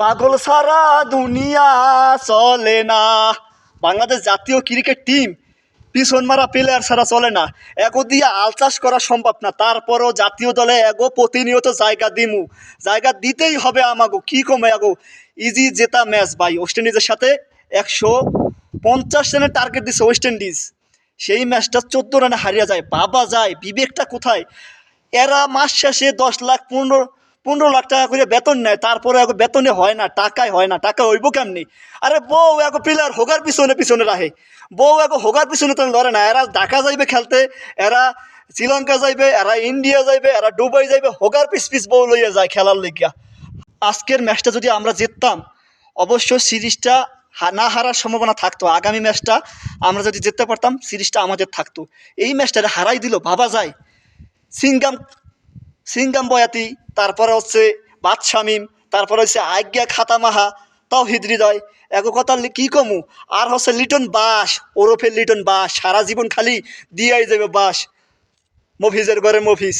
পাগল সারা দুনিয়া চলে না। বাংলাদেশ জাতীয় ক্রিকেট টিম পিছন মারা প্লেয়ার ছাড়া চলে না। এগো দিয়ে আল চাষ করা সম্ভব না, তারপরও জাতীয় দলে এগো প্রতিনিয়ত জায়গা দিমু। জায়গা দিতেই হবে আমাগো, কি কমে এগো ইজি জেতা ম্যাচ ভাই। ওয়েস্ট ইন্ডিজের সাথে একশো পঞ্চাশ রানের টার্গেট দিচ্ছে ওয়েস্ট ইন্ডিজ সেই ম্যাচটা চোদ্দ রানে হারিয়ে যায়, বাবা যায়, বিবেকটা কোথায়? এরা মাস শেষে দশ লাখ পনেরো পনেরো লাখ টাকা করে বেতন নেয়, তারপরে এখন বেতনে হয় না, টাকায় হয় না, টাকা হইব কেমনি? আরে বউ এখন প্লেয়ার হোগার পিছনে পিছনে রাখে। বউ এখন হোগার পিছনে তো লড়ে না, এরা ঢাকা যাইবে খেলতে, এরা শ্রীলঙ্কা যাইবে, এরা ইন্ডিয়া যাইবে, এরা দুবাই যাইবে, হোগার পিস পিস বউ লইয়া যায় খেলার লেগিয়া। আজকের ম্যাচটা যদি আমরা জিততাম অবশ্য সিরিজটা না হারার সম্ভাবনা থাকতো। আগামী ম্যাচটা আমরা যদি জিততে পারতাম, সিরিজটা আমাদের থাকতো। এই ম্যাচটা হারাই দিল, ভাবা যায়। সিঙ্গাম সিঙ্গাম বয়াতি তারপরে হচ্ছে বাদ শামিম তারপরে হচ্ছে আজ্ঞা খাতামাহা তাও হৃদয় এক কথা কি কমু? আর হচ্ছে লিটন বাস ওরফের লিটন বাস, সারা জীবন খালি দিয়াই যাবে বাস। মফিজের ঘরে মফিজ।